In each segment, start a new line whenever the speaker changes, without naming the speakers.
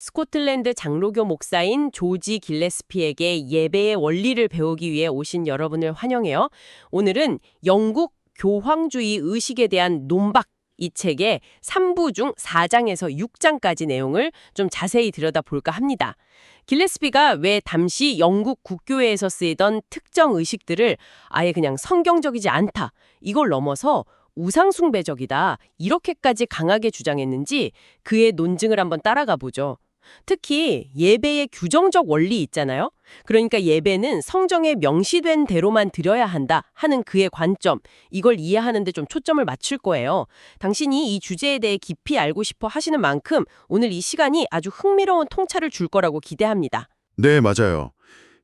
스코틀랜드 장로교 목사인 조지 길레스피에게 예배의 원리를 배우기 위해 오신 여러분을 환영해요. 오늘은 영국 교황주의 의식에 대한 논박 이 책의 3부 중 4장에서 6장까지 내용을 좀 자세히 들여다볼까 합니다. 길레스피가 왜 당시 영국 국교회에서 쓰이던 특정 의식들을 아예 그냥 성경적이지 않다, 이걸 넘어서 우상숭배적이다, 이렇게까지 강하게 주장했는지 그의 논증을 한번 따라가 보죠. 특히 예배의 규정적 원리 있잖아요. 그러니까 예배는 성경에 명시된 대로만 드려야 한다 하는 그의 관점, 이걸 이해하는데 좀 초점을 맞출 거예요. 당신이 이 주제에 대해 깊이 알고 싶어 하시는 만큼 오늘 이 시간이 아주 흥미로운 통찰을 줄 거라고 기대합니다.
네, 맞아요.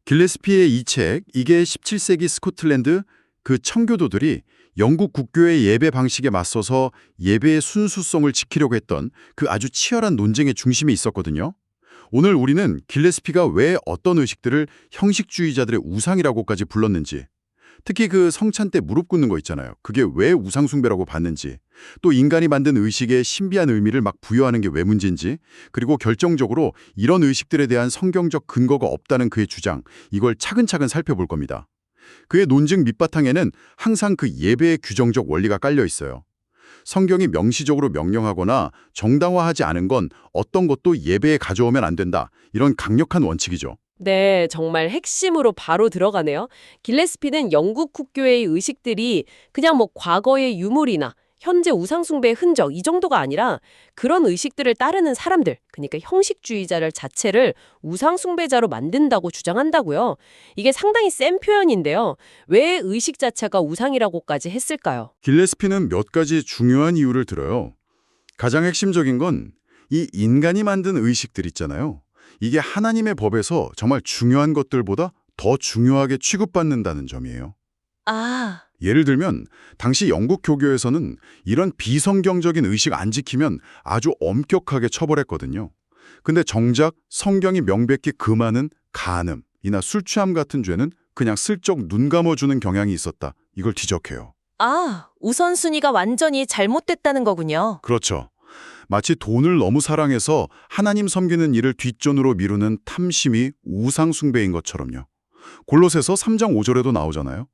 길레스피의 이 책, 이게 17세기 스코틀랜드 그 청교도들이 영국 국교의 예배 방식에 맞서서 예배의 순수성을 지키려고 했던 그 아주 치열한 논쟁의 중심에 있었거든요. 오늘 우리는 길레스피가 왜 어떤 의식들을 형식주의자들의 우상이라고까지 불렀는지, 특히 그 성찬 때 무릎 꿇는 거 있잖아요. 그게 왜 우상숭배라고 봤는지, 또 인간이 만든 의식에 신비한 의미를 막 부여하는 게 왜 문제인지, 그리고 결정적으로 이런 의식들에 대한 성경적 근거가 없다는 그의 주장, 이걸 차근차근 살펴볼 겁니다. 그의 논증 밑바탕에는 항상 그 예배의 규정적 원리가 깔려 있어요. 성경이 명시적으로 명령하거나 정당화하지 않은 건 어떤 것도 예배에 가져오면 안 된다. 이런 강력한 원칙이죠.
네, 정말 핵심으로 바로 들어가네요. 길레스피는 영국 국교의 의식들이 그냥 뭐 과거의 유물이나 현재 우상숭배의 흔적 이 정도가 아니라 그런 의식들을 따르는 사람들, 그러니까 형식주의자를 자체를 우상숭배자로 만든다고 주장한다고요. 이게 상당히 센 표현인데요. 왜 의식 자체가 우상이라고까지 했을까요?
길레스피는 몇 가지 중요한 이유를 들어요. 가장 핵심적인 건 이 인간이 만든 의식들 있잖아요. 이게 하나님의 법에서 정말 중요한 것들보다 더 중요하게 취급받는다는 점이에요.
아,
예를 들면 당시 영국 교교에서는 이런 비성경적인 의식 안 지키면 아주 엄격하게 처벌했거든요. 근데 정작 성경이 명백히 금하는 간음이나 술 취함 같은 죄는 그냥 슬쩍 눈 감아주는 경향이 있었다. 이걸 지적해요.
아, 우선순위가 완전히 잘못됐다는 거군요.
그렇죠. 마치 돈을 너무 사랑해서 하나님 섬기는 일을 뒷전으로 미루는 탐심이 우상숭배인 것처럼요. 골로새서 3장 5절에도 나오잖아요.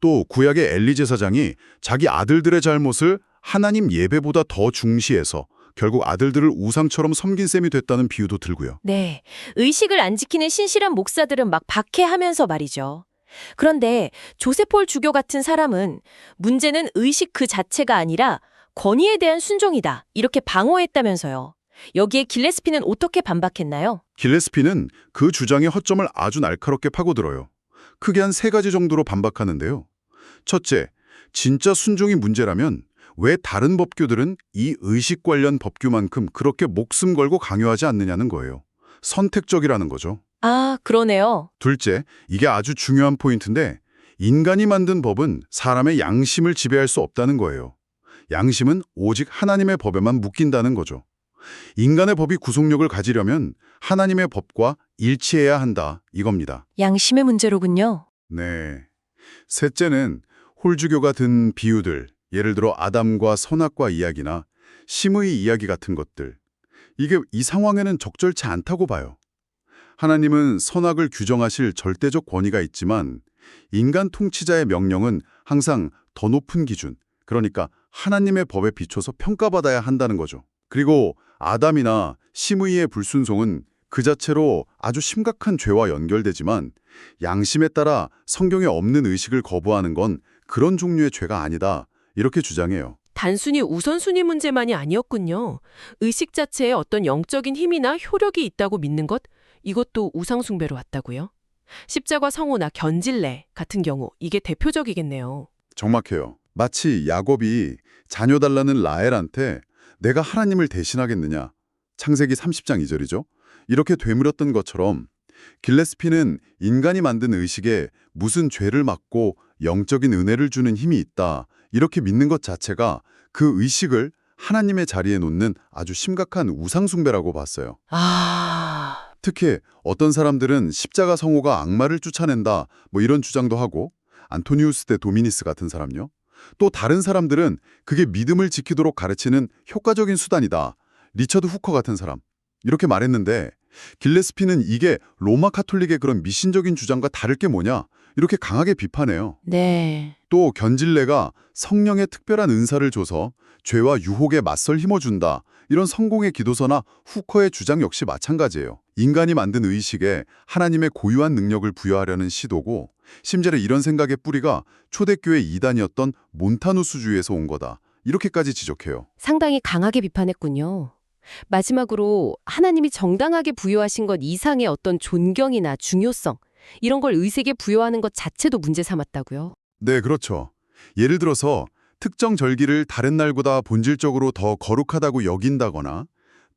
또 구약의 엘리 제사장이 자기 아들들의 잘못을 하나님 예배보다 더 중시해서 결국 아들들을 우상처럼 섬긴 셈이 됐다는 비유도 들고요.
네, 의식을 안 지키는 신실한 목사들은 막 박해하면서 말이죠. 그런데 조세폴 주교 같은 사람은 문제는 의식 그 자체가 아니라 권위에 대한 순종이다. 이렇게 방어했다면서요. 여기에 길레스피는 어떻게 반박했나요?
길레스피는 그 주장의 허점을 아주 날카롭게 파고들어요. 크게 한 세 가지 정도로 반박하는데요. 첫째, 진짜 순종이 문제라면 왜 다른 법규들은 이 의식 관련 법규만큼 그렇게 목숨 걸고 강요하지 않느냐는 거예요. 선택적이라는 거죠.
아, 그러네요.
둘째, 이게 아주 중요한 포인트인데 인간이 만든 법은 사람의 양심을 지배할 수 없다는 거예요. 양심은 오직 하나님의 법에만 묶인다는 거죠. 인간의 법이 구속력을 가지려면 하나님의 법과 일치해야 한다 이겁니다.
양심의 문제로군요.
네. 셋째는 홀주교가 든 비유들, 예를 들어 아담과 선악과 이야기나 심의 이야기 같은 것들. 이게 이 상황에는 적절치 않다고 봐요. 하나님은 선악을 규정하실 절대적 권위가 있지만 인간 통치자의 명령은 항상 더 높은 기준, 그러니까 하나님의 법에 비춰서 평가받아야 한다는 거죠. 그리고 아담이나 심의의 불순종은 그 자체로 아주 심각한 죄와 연결되지만 양심에 따라 성경에 없는 의식을 거부하는 건 그런 종류의 죄가 아니다. 이렇게 주장해요.
단순히 우선순위 문제만이 아니었군요. 의식 자체에 어떤 영적인 힘이나 효력이 있다고 믿는 것, 이것도 우상숭배로 왔다고요? 십자가 성호나 견질래 같은 경우 이게 대표적이겠네요.
정확해요. 마치 야곱이 자녀 달라는 라헬한테 내가 하나님을 대신하겠느냐. 창세기 30장 2절이죠. 이렇게 되물었던 것처럼 길레스피는 인간이 만든 의식에 무슨 죄를 막고 영적인 은혜를 주는 힘이 있다. 이렇게 믿는 것 자체가 그 의식을 하나님의 자리에 놓는 아주 심각한 우상숭배라고 봤어요.
아,
특히 어떤 사람들은 십자가 성호가 악마를 쫓아낸다 뭐 이런 주장도 하고 안토니우스 대 도미니스 같은 사람요. 또 다른 사람들은 그게 믿음을 지키도록 가르치는 효과적인 수단이다. 리처드 후커 같은 사람. 이렇게 말했는데 길레스피는 이게 로마 카톨릭의 그런 미신적인 주장과 다를 게 뭐냐 이렇게 강하게 비판해요.
네.
또 견질레가 성령의 특별한 은사를 줘서 죄와 유혹에 맞설 힘어준다. 이런 성공의 기도서나 후커의 주장 역시 마찬가지예요. 인간이 만든 의식에 하나님의 고유한 능력을 부여하려는 시도고 심지어 이런 생각의 뿌리가 초대교회 이단이었던 몬타누스주의에서 온 거다. 이렇게까지 지적해요.
상당히 강하게 비판했군요. 마지막으로 하나님이 정당하게 부여하신 것 이상의 어떤 존경이나 중요성, 이런 걸 의색에 부여하는 것 자체도 문제 삼았다고요.
네, 그렇죠. 예를 들어서 특정 절기를 다른 날보다 본질적으로 더 거룩하다고 여긴다거나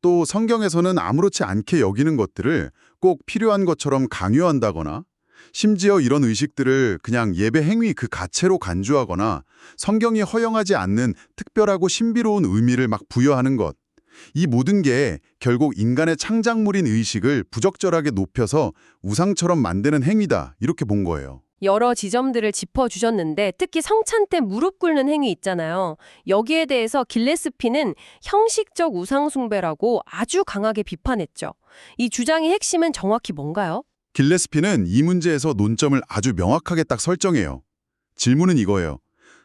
또 성경에서는 아무렇지 않게 여기는 것들을 꼭 필요한 것처럼 강요한다거나 심지어 이런 의식들을 그냥 예배 행위 그 가체로 간주하거나 성경이 허용하지 않는 특별하고 신비로운 의미를 막 부여하는 것. 이 모든 게 결국 인간의 창작물인 의식을 부적절하게 높여서 우상처럼 만드는 행위다. 이렇게 본 거예요.
여러 지점들을 짚어주셨는데 특히 성찬 때 무릎 꿇는 행위 있잖아요. 여기에 대해서 길레스피는 형식적 우상숭배라고 아주 강하게 비판했죠. 이 주장의 핵심은 정확히 뭔가요?
길레스피는 이 문제에서 논점을 아주 명확하게 딱 설정해요. 질문은 이거예요.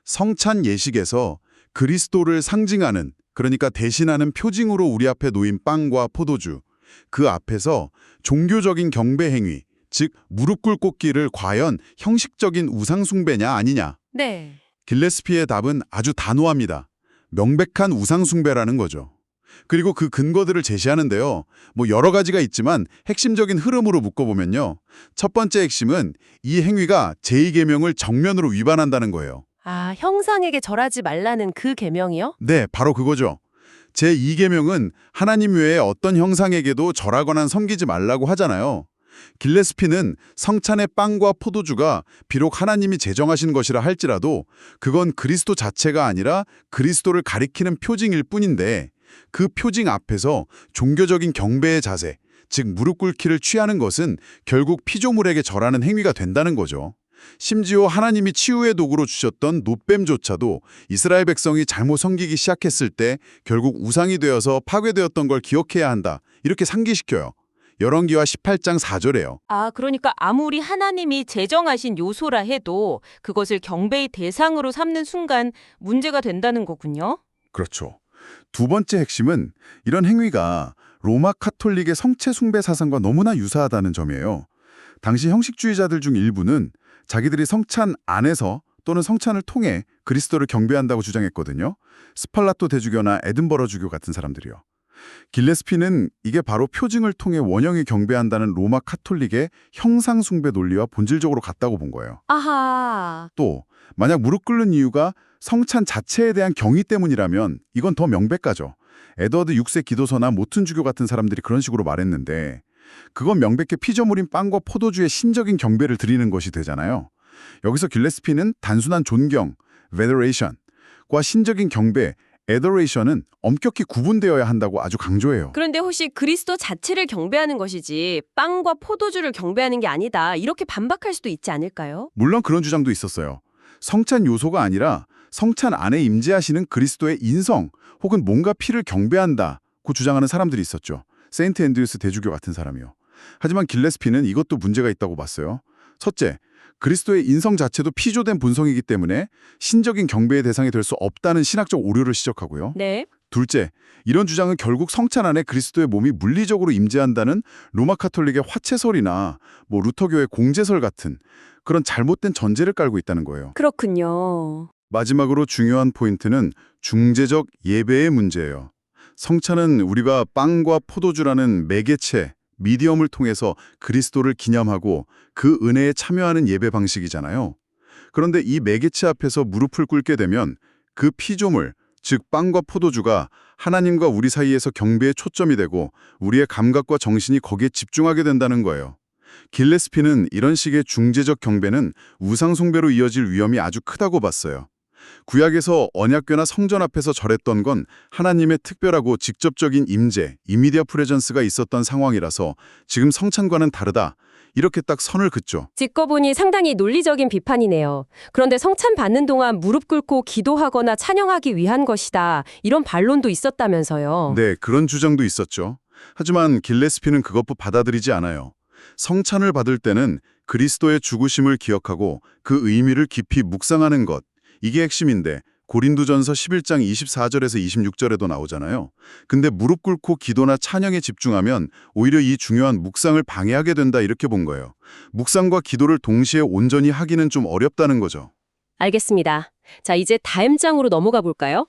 성찬 예식에서 그리스도를 상징하는, 그러니까 대신하는 표징으로 우리 앞에 놓인 빵과 포도주, 그 앞에서 종교적인 경배 행위, 즉 무릎 꿇고기를 과연 형식적인 우상 숭배냐 아니냐.
네.
길레스피의 답은 아주 단호합니다. 명백한 우상 숭배라는 거죠. 그리고 그 근거들을 제시하는데요. 뭐 여러 가지가 있지만 핵심적인 흐름으로 묶어보면요. 첫 번째 핵심은 이 행위가 제2계명을 정면으로 위반한다는 거예요.
아, 형상에게 절하지 말라는 그 계명이요?
네, 바로 그거죠. 제2계명은 하나님 외에 어떤 형상에게도 절하거나 섬기지 말라고 하잖아요. 길레스피는 성찬의 빵과 포도주가 비록 하나님이 제정하신 것이라 할지라도 그건 그리스도 자체가 아니라 그리스도를 가리키는 표징일 뿐인데 그 표징 앞에서 종교적인 경배의 자세, 즉 무릎 꿇기를 취하는 것은 결국 피조물에게 절하는 행위가 된다는 거죠. 심지어 하나님이 치유의 도구로 주셨던 노뱀조차도 이스라엘 백성이 잘못 섬기기 시작했을 때 결국 우상이 되어서 파괴되었던 걸 기억해야 한다. 이렇게 상기시켜요. 열왕기와 18장 4절에요.
아, 그러니까 아무리 하나님이 제정하신 요소라 해도 그것을 경배의 대상으로 삼는 순간 문제가 된다는 거군요.
그렇죠. 두 번째 핵심은 이런 행위가 로마 카톨릭의 성체 숭배 사상과 너무나 유사하다는 점이에요. 당시 형식주의자들 중 일부는 자기들이 성찬 안에서 또는 성찬을 통해 그리스도를 경배한다고 주장했거든요. 스팔라토 대주교나 에든버러 주교 같은 사람들이요. 길레스피는 이게 바로 표징을 통해 원형이 경배한다는 로마 카톨릭의 형상 숭배 논리와 본질적으로 같다고 본 거예요.
아하.
또 만약 무릎 꿇는 이유가 성찬 자체에 대한 경의 때문이라면 이건 더 명백하죠. 에드워드 6세 기도서나 모튼 주교 같은 사람들이 그런 식으로 말했는데 그건 명백히 피조물인 빵과 포도주의 신적인 경배를 드리는 것이 되잖아요. 여기서 길레스피는 단순한 존경, veneration과 신적인 경배, adoration은 엄격히 구분되어야 한다고 아주 강조해요.
그런데 혹시 그리스도 자체를 경배하는 것이지 빵과 포도주를 경배하는 게 아니다. 이렇게 반박할 수도 있지 않을까요?
물론 그런 주장도 있었어요. 성찬 요소가 아니라 성찬 안에 임재하시는 그리스도의 인성 혹은 뭔가 피를 경배한다고 주장하는 사람들이 있었죠. 세인트 앤드류스 대주교 같은 사람이요. 하지만 길레스피는 이것도 문제가 있다고 봤어요. 첫째, 그리스도의 인성 자체도 피조된 본성이기 때문에 신적인 경배의 대상이 될 수 없다는 신학적 오류를 지적하고요.
네.
둘째, 이런 주장은 결국 성찬 안에 그리스도의 몸이 물리적으로 임재한다는 로마 카톨릭의 화채설이나 뭐 루터교의 공제설 같은 그런 잘못된 전제를 깔고 있다는 거예요.
그렇군요.
마지막으로 중요한 포인트는 중재적 예배의 문제예요. 성찬은 우리가 빵과 포도주라는 매개체, 미디엄을 통해서 그리스도를 기념하고 그 은혜에 참여하는 예배 방식이잖아요. 그런데 이 매개체 앞에서 무릎을 꿇게 되면 그 피조물, 즉 빵과 포도주가 하나님과 우리 사이에서 경배의 초점이 되고 우리의 감각과 정신이 거기에 집중하게 된다는 거예요. 길레스피는 이런 식의 중재적 경배는 우상숭배로 이어질 위험이 아주 크다고 봤어요. 구약에서 언약궤나 성전 앞에서 절했던 건 하나님의 특별하고 직접적인 임재, 이미디어 프레전스가 있었던 상황이라서 지금 성찬과는 다르다. 이렇게 딱 선을 긋죠.
짚어보니 상당히 논리적인 비판이네요. 그런데 성찬 받는 동안 무릎 꿇고 기도하거나 찬양하기 위한 것이다. 이런 반론도 있었다면서요.
네, 그런 주장도 있었죠. 하지만 길레스피는 그것도 받아들이지 않아요. 성찬을 받을 때는 그리스도의 죽으심을 기억하고 그 의미를 깊이 묵상하는 것. 이게 핵심인데 고린도전서 11장 24절에서 26절에도 나오잖아요. 근데 무릎 꿇고 기도나 찬양에 집중하면 오히려 이 중요한 묵상을 방해하게 된다 이렇게 본 거예요. 묵상과 기도를 동시에 온전히 하기는 좀 어렵다는 거죠.
알겠습니다. 자, 이제 다음장으로 넘어가 볼까요?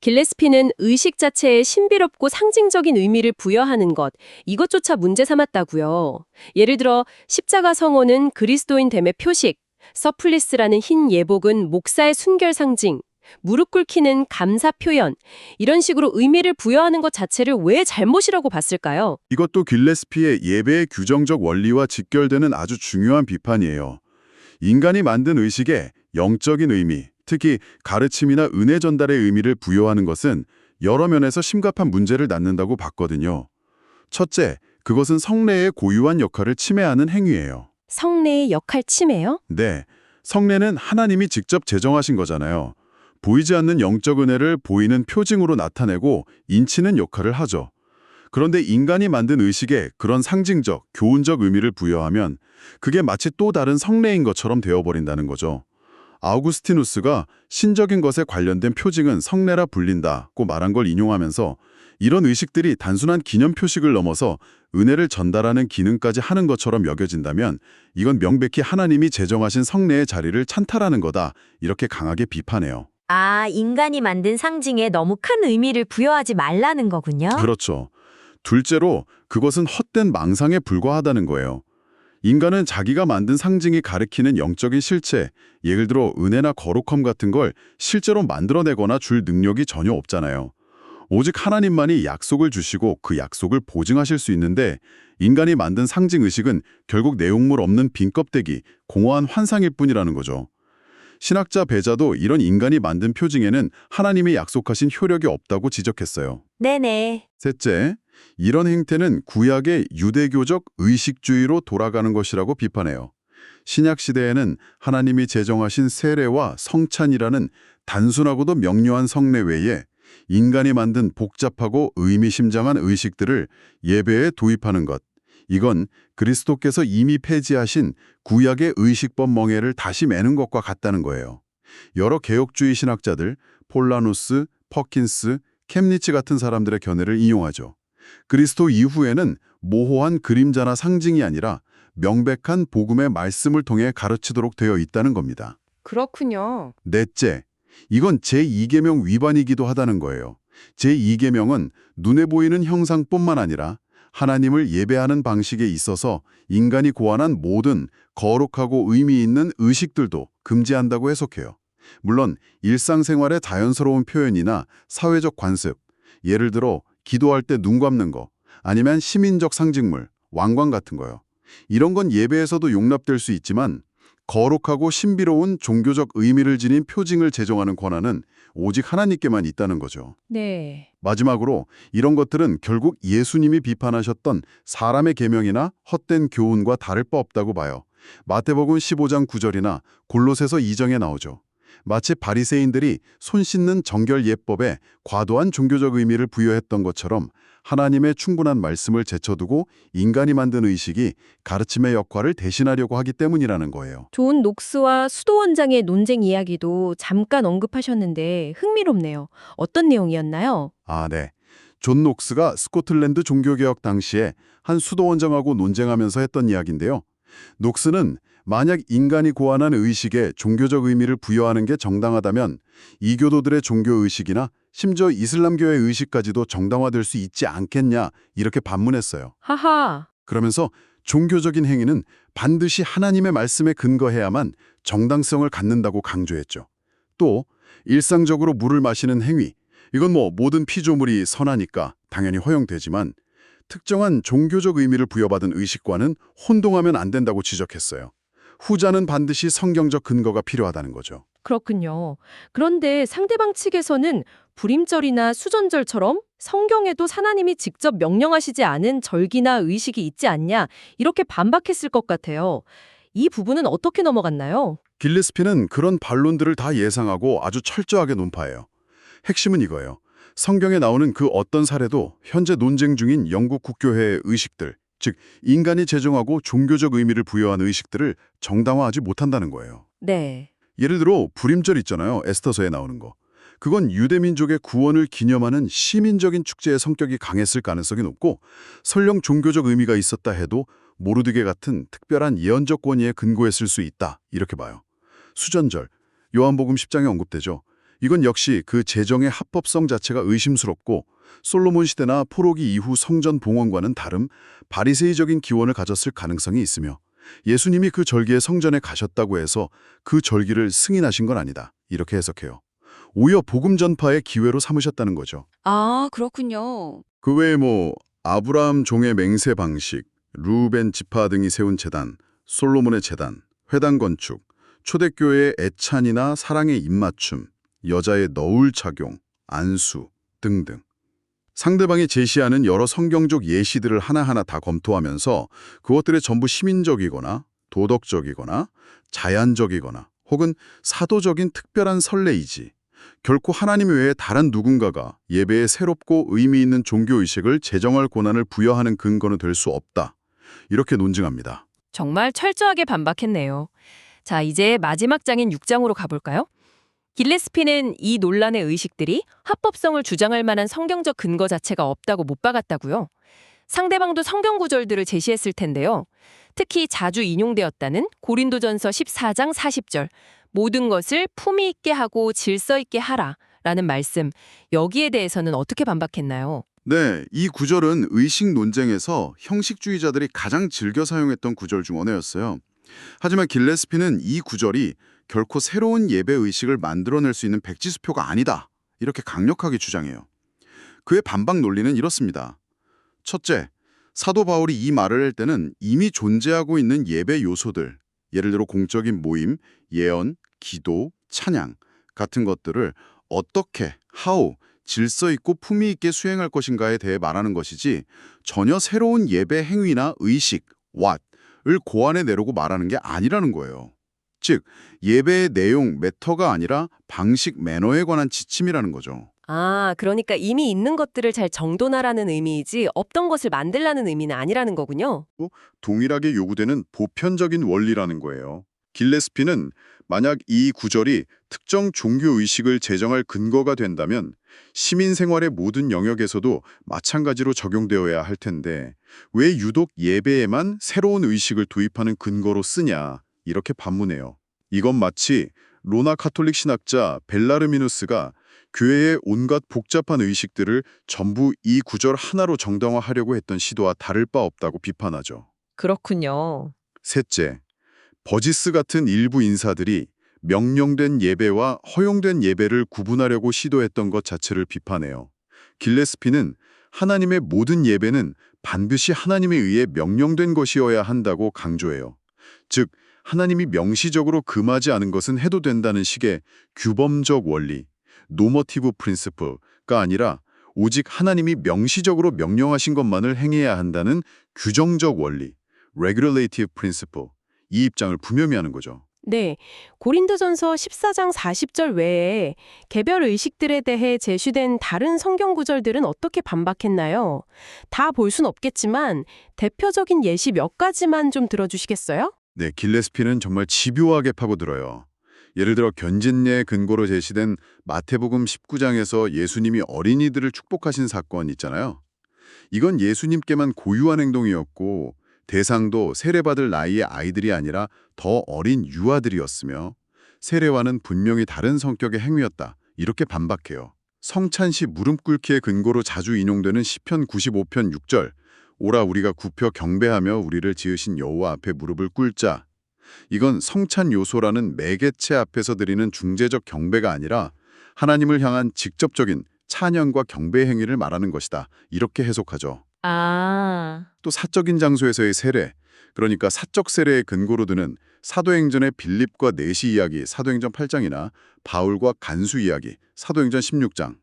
길레스피는 의식 자체에 신비롭고 상징적인 의미를 부여하는 것, 이것조차 문제 삼았다고요. 예를 들어 십자가 성호는 그리스도인 됨의 표식, 서플리스라는 흰 예복은 목사의 순결 상징, 무릎 꿇기는 감사 표현, 이런 식으로 의미를 부여하는 것 자체를 왜 잘못이라고 봤을까요?
이것도 길레스피의 예배의 규정적 원리와 직결되는 아주 중요한 비판이에요. 인간이 만든 의식에 영적인 의미, 특히 가르침이나 은혜 전달의 의미를 부여하는 것은 여러 면에서 심각한 문제를 낳는다고 봤거든요. 첫째, 그것은 성례의 고유한 역할을 침해하는 행위예요.
성례의 역할 침해요?
네, 성례는 하나님이 직접 제정하신 거잖아요. 보이지 않는 영적 은혜를 보이는 표징으로 나타내고 인치는 역할을 하죠. 그런데 인간이 만든 의식에 그런 상징적, 교훈적 의미를 부여하면 그게 마치 또 다른 성례인 것처럼 되어버린다는 거죠. 아우구스티누스가 신적인 것에 관련된 표징은 성례라 불린다고 말한 걸 인용하면서 이런 의식들이 단순한 기념 표식을 넘어서 은혜를 전달하는 기능까지 하는 것처럼 여겨진다면 이건 명백히 하나님이 제정하신 성례의 자리를 찬탈하는 거다 이렇게 강하게 비판해요.
아, 인간이 만든 상징에 너무 큰 의미를 부여하지 말라는 거군요.
그렇죠. 둘째로 그것은 헛된 망상에 불과하다는 거예요. 인간은 자기가 만든 상징이 가리키는 영적인 실체, 예를 들어 은혜나 거룩함 같은 걸 실제로 만들어내거나 줄 능력이 전혀 없잖아요. 오직 하나님만이 약속을 주시고 그 약속을 보증하실 수 있는데 인간이 만든 상징의식은 결국 내용물 없는 빈 껍데기, 공허한 환상일 뿐이라는 거죠. 신학자 베자도 이런 인간이 만든 표징에는 하나님이 약속하신 효력이 없다고 지적했어요.
네네.
셋째, 이런 행태는 구약의 유대교적 의식주의로 돌아가는 것이라고 비판해요. 신약 시대에는 하나님이 제정하신 세례와 성찬이라는 단순하고도 명료한 성례 외에 인간이 만든 복잡하고 의미심장한 의식들을 예배에 도입하는 것. 이건 그리스도께서 이미 폐지하신 구약의 의식법 멍에를 다시 매는 것과 같다는 거예요. 여러 개혁주의 신학자들, 폴라누스, 퍼킨스, 캠니치 같은 사람들의 견해를 인용하죠. 그리스도 이후에는 모호한 그림자나 상징이 아니라 명백한 복음의 말씀을 통해 가르치도록 되어 있다는 겁니다.
그렇군요.
넷째, 이건 제2계명 위반이기도 하다는 거예요. 제2계명은 눈에 보이는 형상뿐만 아니라 하나님을 예배하는 방식에 있어서 인간이 고안한 모든 거룩하고 의미 있는 의식들도 금지한다고 해석해요. 물론 일상생활의 자연스러운 표현이나 사회적 관습, 예를 들어 기도할 때 눈 감는 거, 아니면 시민적 상징물, 왕관 같은 거요. 이런 건 예배에서도 용납될 수 있지만 거룩하고 신비로운 종교적 의미를 지닌 표징을 제정하는 권한은 오직 하나님께만 있다는 거죠.
네.
마지막으로 이런 것들은 결국 예수님이 비판하셨던 사람의 계명이나 헛된 교훈과 다를 바 없다고 봐요. 마태복음 15장 9절이나 골로새서 2장에 나오죠. 마치 바리새인들이 손 씻는 정결 예법에 과도한 종교적 의미를 부여했던 것처럼 하나님의 충분한 말씀을 제쳐두고 인간이 만든 의식이 가르침의 역할을 대신하려고 하기 때문이라는 거예요.
존 녹스와 수도 원장의 논쟁 이야기도 잠깐 언급하셨는데 흥미롭네요. 어떤 내용이었나요?
아, 네. 존 녹스가 스코틀랜드 종교개혁 당시에 한 수도원장하고 논쟁하면서 했던 이야기인데요. 녹스는 만약 인간이 고안한 의식에 종교적 의미를 부여하는 게 정당하다면 이교도들의 종교의식이나 심지어 이슬람교의 의식까지도 정당화될 수 있지 않겠냐 이렇게 반문했어요.
하하.
그러면서 종교적인 행위는 반드시 하나님의 말씀에 근거해야만 정당성을 갖는다고 강조했죠. 또 일상적으로 물을 마시는 행위, 이건 뭐 모든 피조물이 선하니까 당연히 허용되지만 특정한 종교적 의미를 부여받은 의식과는 혼동하면 안 된다고 지적했어요. 후자는 반드시 성경적 근거가 필요하다는 거죠.
그렇군요. 그런데 상대방 측에서는 불임절이나 수전절처럼 성경에도 하나님이 직접 명령하시지 않은 절기나 의식이 있지 않냐 이렇게 반박했을 것 같아요. 이 부분은 어떻게 넘어갔나요?
길레스피는 그런 반론들을 다 예상하고 아주 철저하게 논파해요. 핵심은 이거예요. 성경에 나오는 그 어떤 사례도 현재 논쟁 중인 영국 국교회의 의식들, 즉 인간이 제정하고 종교적 의미를 부여한 의식들을 정당화하지 못한다는 거예요.
네.
예를 들어 불임절 있잖아요. 에스터서에 나오는 거. 그건 유대민족의 구원을 기념하는 시민적인 축제의 성격이 강했을 가능성이 높고 설령 종교적 의미가 있었다 해도 모르드게 같은 특별한 예언적 권위에 근거했을 수 있다. 이렇게 봐요. 수전절, 요한복음 10장에 언급되죠. 이건 역시 그 제정의 합법성 자체가 의심스럽고 솔로몬 시대나 포로기 이후 성전 봉헌과는 다름 바리새이적인 기원을 가졌을 가능성이 있으며 예수님이 그 절기에 성전에 가셨다고 해서 그 절기를 승인하신 건 아니다. 이렇게 해석해요. 오히려 복음 전파의 기회로 삼으셨다는 거죠.
아, 그렇군요.
그 외에 뭐 아브라함 종의 맹세 방식, 루벤 지파 등이 세운 재단, 솔로몬의 재단, 회당 건축, 초대교회의 애찬이나 사랑의 입맞춤, 여자의 너울 착용, 안수 등등. 상대방이 제시하는 여러 성경적 예시들을 하나하나 다 검토하면서 그것들이 전부 시민적이거나 도덕적이거나 자연적이거나 혹은 사도적인 특별한 선례이지 결코 하나님 외에 다른 누군가가 예배에 새롭고 의미 있는 종교의식을 제정할 권한을 부여하는 근거는 될 수 없다. 이렇게 논증합니다.
정말 철저하게 반박했네요. 자, 이제 마지막 장인 6장으로 가볼까요? 길레스피는 이 논란의 의식들이 합법성을 주장할 만한 성경적 근거 자체가 없다고 못 박았다고요. 상대방도 성경 구절들을 제시했을 텐데요. 특히 자주 인용되었다는 고린도전서 14장 40절 모든 것을 품위 있게 하고 질서 있게 하라 라는 말씀 여기에 대해서는 어떻게 반박했나요?
네, 이 구절은 의식 논쟁에서 형식주의자들이 가장 즐겨 사용했던 구절 중 하나였어요. 하지만 길레스피는 이 구절이 결코 새로운 예배 의식을 만들어낼 수 있는 백지수표가 아니다. 이렇게 강력하게 주장해요. 그의 반박 논리는 이렇습니다. 첫째, 사도 바울이 이 말을 할 때는 이미 존재하고 있는 예배 요소들, 예를 들어 공적인 모임, 예언, 기도, 찬양 같은 것들을 어떻게, how, 질서 있고 품위 있게 수행할 것인가에 대해 말하는 것이지 전혀 새로운 예배 행위나 의식, what을 고안해 내려고 말하는 게 아니라는 거예요. 즉, 예배의 내용, 메터가 아니라 방식, 매너에 관한 지침이라는 거죠.
아, 그러니까 이미 있는 것들을 잘 정돈하라는 의미이지 없던 것을 만들라는 의미는 아니라는 거군요.
동일하게 요구되는 보편적인 원리라는 거예요. 길레스피는 만약 이 구절이 특정 종교 의식을 제정할 근거가 된다면 시민 생활의 모든 영역에서도 마찬가지로 적용되어야 할 텐데 왜 유독 예배에만 새로운 의식을 도입하는 근거로 쓰냐 이렇게 반문해요. 이건 마치 로나 카톨릭 신학자 벨라르미누스가 교회의 온갖 복잡한 의식들을 전부 이 구절 하나로 정당화하려고 했던 시도와 다를 바 없다고 비판하죠.
그렇군요.
셋째, 버지스 같은 일부 인사들이 명령된 예배와 허용된 예배를 구분하려고 시도했던 것 자체를 비판해요. 길레스피는 하나님의 모든 예배는 반드시 하나님에 의해 명령된 것이어야 한다고 강조해요. 즉, 하나님이 명시적으로 금하지 않은 것은 해도 된다는 식의 규범적 원리, 노머티브 프린시플가 아니라 오직 하나님이 명시적으로 명령하신 것만을 행해야 한다는 규정적 원리, regulative principle, 이 입장을 분명히 하는 거죠.
네, 고린도전서 14장 40절 외에 개별 의식들에 대해 제시된 다른 성경 구절들은 어떻게 반박했나요? 다 볼 순 없겠지만 대표적인 예시 몇 가지만 좀 들어주시겠어요?
네, 길레스피는 정말 집요하게 파고들어요. 예를 들어 견진례 근거로 제시된 마태복음 19장에서 예수님이 어린이들을 축복하신 사건 있잖아요. 이건 예수님께만 고유한 행동이었고 대상도 세례받을 나이의 아이들이 아니라 더 어린 유아들이었으며 세례와는 분명히 다른 성격의 행위였다. 이렇게 반박해요. 성찬시 무릎 꿇기의 근거로 자주 인용되는 시편 95편 6절 오라 우리가 굽혀 경배하며 우리를 지으신 여호와 앞에 무릎을 꿇자. 이건 성찬 요소라는 매개체 앞에서 드리는 중재적 경배가 아니라 하나님을 향한 직접적인 찬양과 경배 행위를 말하는 것이다. 이렇게 해석하죠.
아,
또 사적인 장소에서의 세례, 그러니까 사적 세례의 근거로 드는 사도행전의 빌립과 내시 이야기 사도행전 8장이나 바울과 간수 이야기 사도행전 16장.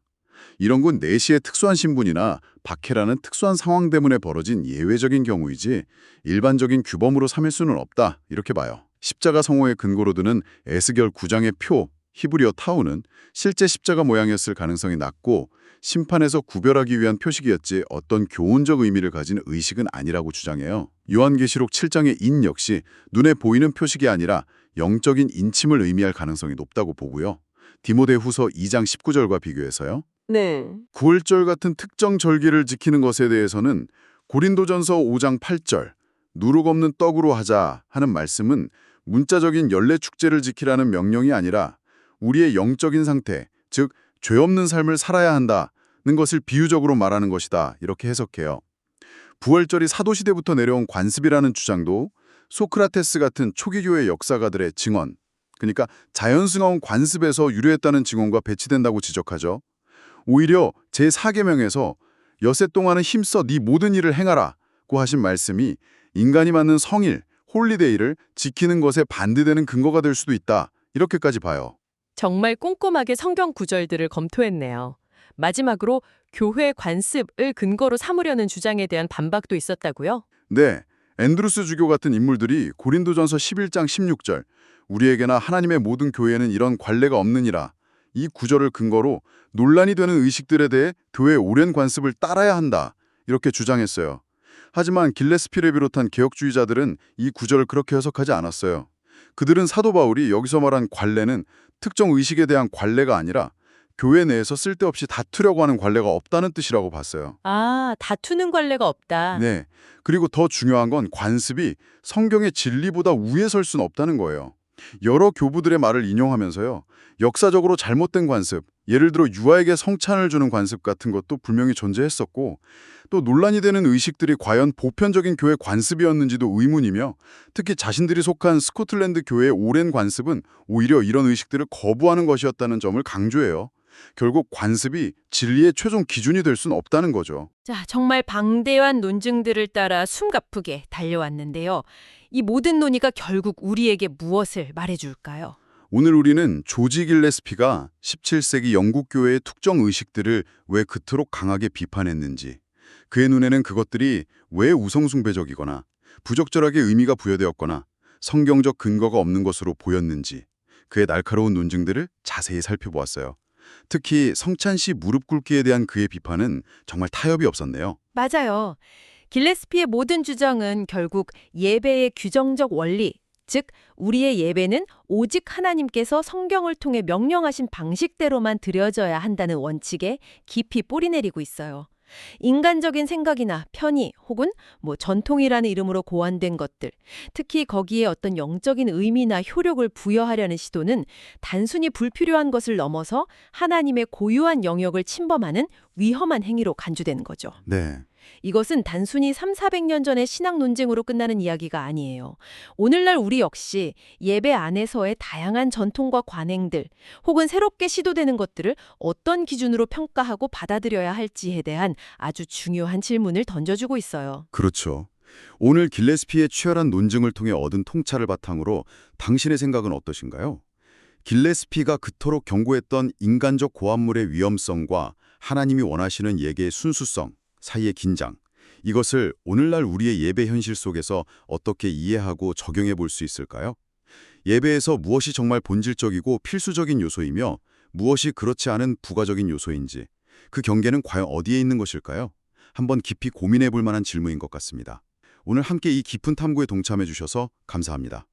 이런 건 내시의 특수한 신분이나 박해라는 특수한 상황 때문에 벌어진 예외적인 경우이지 일반적인 규범으로 삼을 수는 없다 이렇게 봐요. 십자가 성호의 근거로 드는 에스겔 9장의 표, 히브리어 타우는 실제 십자가 모양이었을 가능성이 낮고 심판에서 구별하기 위한 표식이었지 어떤 교훈적 의미를 가진 의식은 아니라고 주장해요. 요한계시록 7장의 인 역시 눈에 보이는 표식이 아니라 영적인 인침을 의미할 가능성이 높다고 보고요. 디모데 후서 2장 19절과 비교해서요.
네.
구월절 같은 특정 절기를 지키는 것에 대해서는 고린도전서 5장 8절 누룩 없는 떡으로 하자 하는 말씀은 문자적인 연례 축제를 지키라는 명령이 아니라 우리의 영적인 상태, 즉 죄 없는 삶을 살아야 한다는 것을 비유적으로 말하는 것이다. 이렇게 해석해요. 부활절이 사도시대부터 내려온 관습이라는 주장도 소크라테스 같은 초기 교회 역사가들의 증언, 그러니까 자연스러운 관습에서 유래했다는 증언과 배치된다고 지적하죠. 오히려 제4계명에서 여세 동안은 힘써 네 모든 일을 행하라고 하신 말씀이 인간이 맞는 성일, 홀리데이를 지키는 것에 반대되는 근거가 될 수도 있다. 이렇게까지 봐요.
정말 꼼꼼하게 성경 구절들을 검토했네요. 마지막으로 교회 관습을 근거로 삼으려는 주장에 대한 반박도 있었다고요?
네, 앤드루스 주교 같은 인물들이 고린도전서 11장 16절 우리에게나 하나님의 모든 교회에는 이런 관례가 없느니라 이 구절을 근거로 논란이 되는 의식들에 대해 교회의 오랜 관습을 따라야 한다 이렇게 주장했어요. 하지만 길레스피를 비롯한 개혁주의자들은 이 구절을 그렇게 해석하지 않았어요. 그들은 사도 바울이 여기서 말한 관례는 특정 의식에 대한 관례가 아니라 교회 내에서 쓸데없이 다투려고 하는 관례가 없다는 뜻이라고 봤어요.
아, 다투는 관례가 없다.
네. 그리고 더 중요한 건 관습이 성경의 진리보다 위에 설 수는 없다는 거예요. 여러 교부들의 말을 인용하면서요. 역사적으로 잘못된 관습, 예를 들어 유아에게 성찬을 주는 관습 같은 것도 분명히 존재했었고 또 논란이 되는 의식들이 과연 보편적인 교회 관습이었는지도 의문이며 특히 자신들이 속한 스코틀랜드 교회의 오랜 관습은 오히려 이런 의식들을 거부하는 것이었다는 점을 강조해요. 결국 관습이 진리의 최종 기준이 될 수는 없다는 거죠.
자, 정말 방대한 논증들을 따라 숨가쁘게 달려왔는데요. 이 모든 논의가 결국 우리에게 무엇을 말해줄까요?
오늘 우리는 조지 길레스피가 17세기 영국 교회의 특정 의식들을 왜 그토록 강하게 비판했는지, 그의 눈에는 그것들이 왜 우성숭배적이거나 부적절하게 의미가 부여되었거나 성경적 근거가 없는 것으로 보였는지, 그의 날카로운 논증들을 자세히 살펴보았어요. 특히 성찬 시 무릎 꿇기에 대한 그의 비판은 정말 타협이 없었네요.
맞아요. 길레스피의 모든 주장은 결국 예배의 규정적 원리, 즉 우리의 예배는 오직 하나님께서 성경을 통해 명령하신 방식대로만 드려져야 한다는 원칙에 깊이 뿌리내리고 있어요. 인간적인 생각이나 편의 혹은 뭐 전통이라는 이름으로 고안된 것들, 특히 거기에 어떤 영적인 의미나 효력을 부여하려는 시도는 단순히 불필요한 것을 넘어서 하나님의 고유한 영역을 침범하는 위험한 행위로 간주되는 거죠.
네.
이것은 단순히 3, 400년 전의 신학 논쟁으로 끝나는 이야기가 아니에요. 오늘날 우리 역시 예배 안에서의 다양한 전통과 관행들 혹은 새롭게 시도되는 것들을 어떤 기준으로 평가하고 받아들여야 할지에 대한 아주 중요한 질문을 던져주고 있어요.
그렇죠. 오늘 길레스피의 치열한 논증을 통해 얻은 통찰을 바탕으로 당신의 생각은 어떠신가요? 길레스피가 그토록 경고했던 인간적 고압물의 위험성과 하나님이 원하시는 예계의 순수성 사이의 긴장, 이것을 오늘날 우리의 예배 현실 속에서 어떻게 이해하고 적용해 볼 수 있을까요? 예배에서 무엇이 정말 본질적이고 필수적인 요소이며 무엇이 그렇지 않은 부가적인 요소인지 그 경계는 과연 어디에 있는 것일까요? 한번 깊이 고민해 볼 만한 질문인 것 같습니다. 오늘 함께 이 깊은 탐구에 동참해 주셔서 감사합니다.